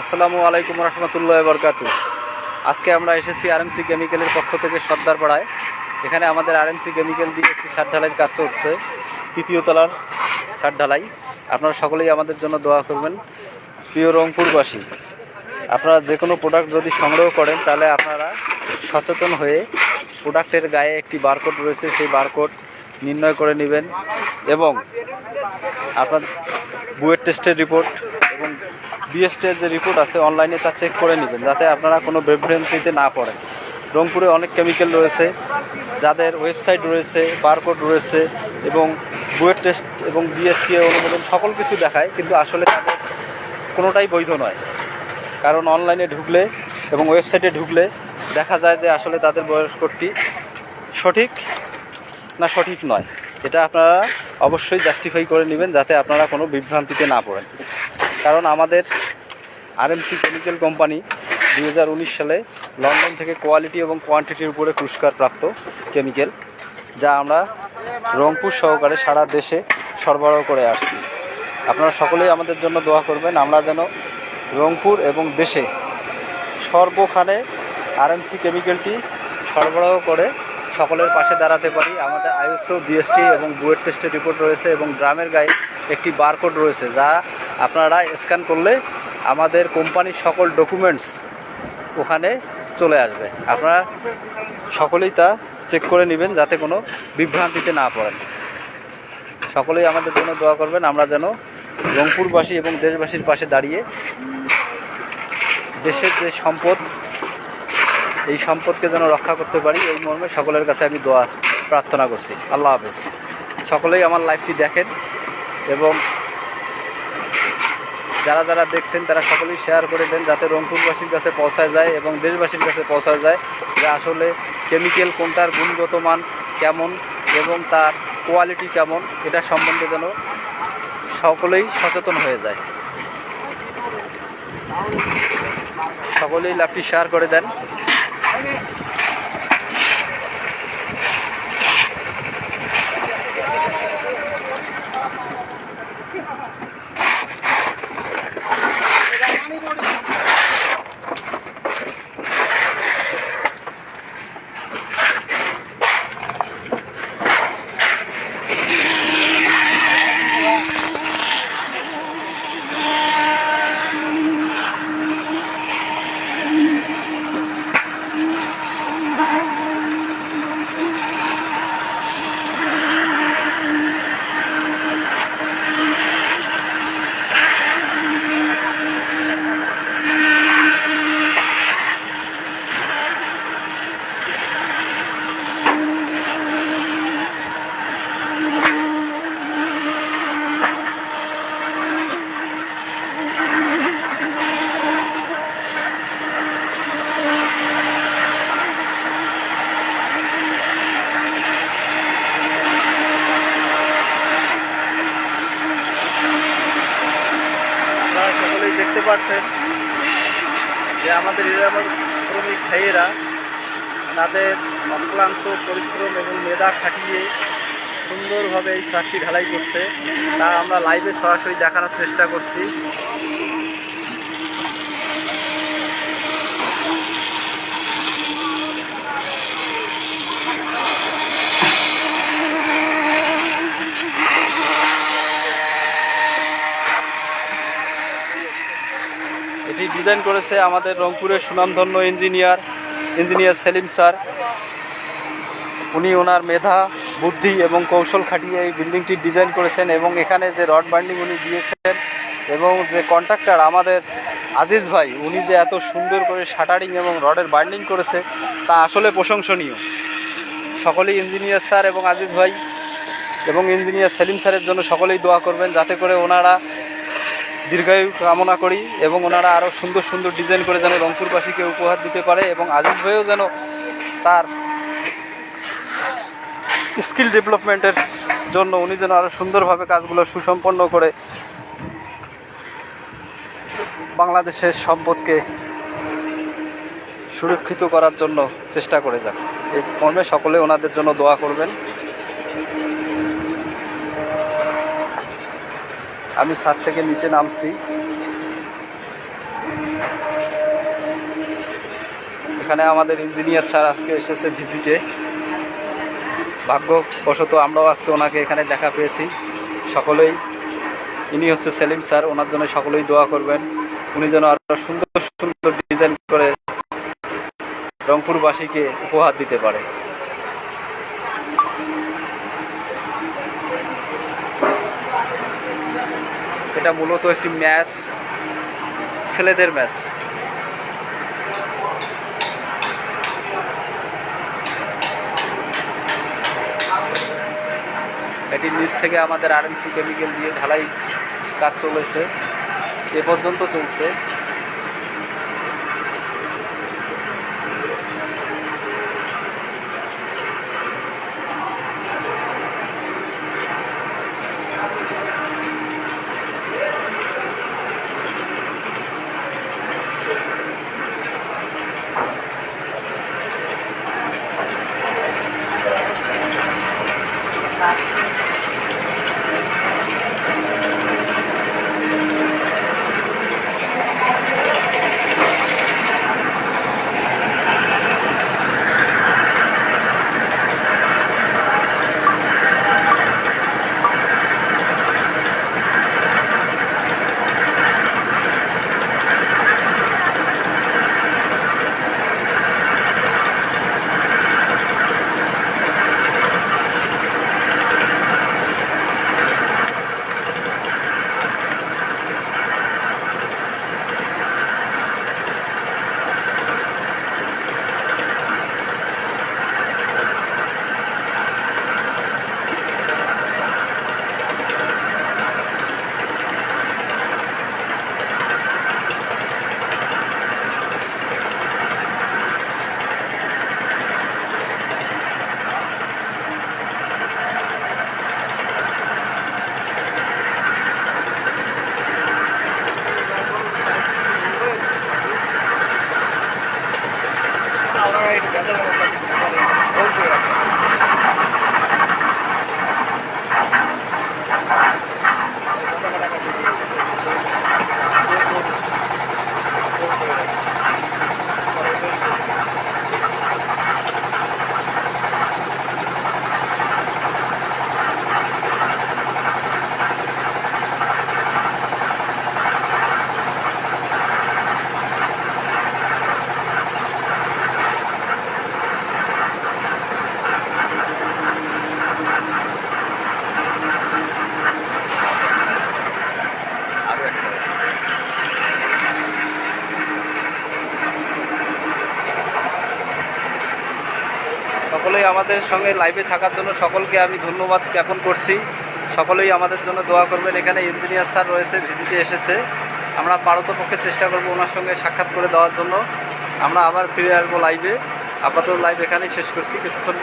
আসসালামু আলাইকুম রহমতুল্লাহ বরকাতু আজকে আমরা এসেছি আরএমসি কেমিক্যালের পক্ষ থেকে সর্দার পাড়ায় এখানে আমাদের আরএমসি কেমিক্যাল দিয়ে একটি সার ঢালাইয়ের কাজ চলছে, তৃতীয় তলার সার ঢালাই। আপনারা সকলেই আমাদের জন্য দোয়া করবেন, প্রিয় রংপুরবাসী। আপনারা যে কোনো প্রোডাক্ট যদি সংগ্রহ করেন, তাহলে আপনারা সচেতন হয়ে প্রোডাক্টের গায়ে একটি বারকোড রয়েছে, সেই বারকোড নির্ণয় করে নেবেন এবং আপনার বুয়েট টেস্টের রিপোর্ট বিএসটের যে রিপোর্ট আছে অনলাইনে তা চেক করে নেবেন, যাতে আপনারা কোনো বিভ্রান্তিতে না পড়েন। রংপুরে অনেক কেমিক্যাল রয়েছে, যাদের ওয়েবসাইট রয়েছে বারকোড রয়েছে, এবং বুয়েট টেস্ট এবং বিএসটি অনুমোদন সকল কিছু দেখায়, কিন্তু আসলে তাদের কোনোটাই বৈধ নয়। কারণ অনলাইনে ঢুকলে এবং ওয়েবসাইটে ঢুকলে দেখা যায় যে আসলে তাদের বয়স কোডটি সঠিক না সঠিক নয়। এটা আপনারা অবশ্যই জাস্টিফাই করে নেবেন, যাতে আপনারা কোনো বিভ্রান্তিতে না পড়েন। কারণ আমাদের আরএমসি কেমিক্যাল কোম্পানি দু হাজার উনিশ সালে লন্ডন থেকে কোয়ালিটি এবং কোয়ান্টিটির উপরে পুরস্কার প্রাপ্ত কেমিক্যাল যা আমরা রংপুর সহকারে সারা দেশে সরবরাহ করে আসছি। আপনারা সকলেই আমাদের জন্য দোয়া করবেন, আমরা যেন রংপুর এবং দেশে সর্বখানে আরএমসি কেমিক্যালটি সরবরাহ করে সকলের পাশে দাঁড়াতে পারি। আমাদের আইএসও বিএসটি এবং বুয়েট টেস্টের রিপোর্ট রয়েছে এবং ড্রামের গায়ে একটি বারকোড রয়েছে, যা আপনারা স্ক্যান করলে আমাদের কোম্পানির সকল ডকুমেন্টস ওখানে চলে আসবে। আপনারা সকলেই তা চেক করে নেবেন যাতে কোনো বিভ্রান্তিতে না পড়েন। সকলেই আমাদের জন্য দোয়া করবেন, আমরা যেন রংপুরবাসী এবং দেশবাসীর পাশে দাঁড়িয়ে দেশের যে সম্পদ, এই সম্পদকে যেন রক্ষা করতে পারি, এই মর্মে সকলের কাছে আমি দোয়া প্রার্থনা করছি। আল্লাহ হাফেজ। সকলেই আমার লাইভটি দেখেন এবং যারা যারা দেখছেন, তারা সকলেই শেয়ার করে দেন যাতে রংপুরবাসীর কাছে পৌঁছায় যায় এবং দেশবাসীর কাছে পৌঁছায় যায় যে আসলে কেমিক্যাল কোনটার গুণগত মান কেমন এবং তার কোয়ালিটি কেমন, এটা সম্বন্ধে যেন সকলেই সচেতন হয়ে যায়। সকলেই লাভটি শেয়ার করে দেন। পাচ্ছেন যে আমাদের শ্রমিক ভাইয়েরা, তাদের অক্লান্ত পরিশ্রম এবং মেধা খাটিয়ে সুন্দরভাবে এই চাষটি ঢালাই করছে, তা আমরা লাইভে সরাসরি দেখানোর চেষ্টা করছি। এটি ডিজাইন করেছে আমাদের রংপুরের সুনামধন্য ইঞ্জিনিয়ার ইঞ্জিনিয়ার সেলিম স্যার। উনি ওনার মেধা, বুদ্ধি এবং কৌশল খাটিয়ে এই বিল্ডিংটি ডিজাইন করেছেন এবং এখানে যে রড বাইন্ডিং উনি দিয়েছেন এবং যে কন্ট্রাক্টর আমাদের আজিজ ভাই, উনি যে এত সুন্দর করে শাটারিং এবং রডের বাইন্ডিং করেছে, তা আসলে প্রশংসনীয়। সকলেই ইঞ্জিনিয়ার স্যার এবং আজিজ ভাই এবং ইঞ্জিনিয়ার সেলিম স্যারের জন্য সকলেই দোয়া করবেন যাতে করে ওনারা দীর্ঘায়ু কামনা করি এবং ওনারা আরও সুন্দর সুন্দর ডিজাইন করে যেন রংপুরবাসীকে উপহার দিতে পারে এবং আজিজ ভাইও যেন তার স্কিল ডেভেলপমেন্টের জন্য উনি যেন আরও সুন্দরভাবে কাজগুলো সুসম্পন্ন করে বাংলাদেশের সম্পদকে সুরক্ষিত করার জন্য চেষ্টা করে যান এই কর্মে সকলে ওনাদের জন্য দোয়া করবেন। আমি ছাদ থেকে নিচে নামছি। এখানে আমাদের ইঞ্জিনিয়ার স্যার আজকে এসেছে ভিজিটে। ভাগ্যবশত আমরাও আজকে ওনাকে এখানে দেখা পেয়েছি। সকলেই, ইনি হচ্ছে সেলিম স্যার, ওনার জন্য সকলেই দোয়া করবেন। উনি যেন আরও সুন্দর সুন্দর ডিজাইন করে রংপুরবাসীকে উপহার দিতে পারে। এটা মূলত একটি ম্যাচ, ছেলেদের ম্যাচ। এটির নিচ থেকে আমাদের আর আরএমসি কেমিক্যাল দিয়ে ঢালাই কাজ চলেছে। এ পর্যন্ত চলছে। আরও আমাদের সঙ্গে লাইভে থাকার জন্য সকলকে আমি ধন্যবাদ জ্ঞাপন করছি। সকলেই আমাদের জন্য দোয়া করবেন। এখানে ইঞ্জিনিয়ার স্যার রয়েছে, ভিজিটে এসেছে। আমরা পারতপক্ষে চেষ্টা করব ওনার সঙ্গে সাক্ষাৎ করে দেওয়ার জন্য। আমরা আবার ফিরে আসব লাইভে আপাতত লাইভ এখানেই শেষ করছি। কিছুক্ষণ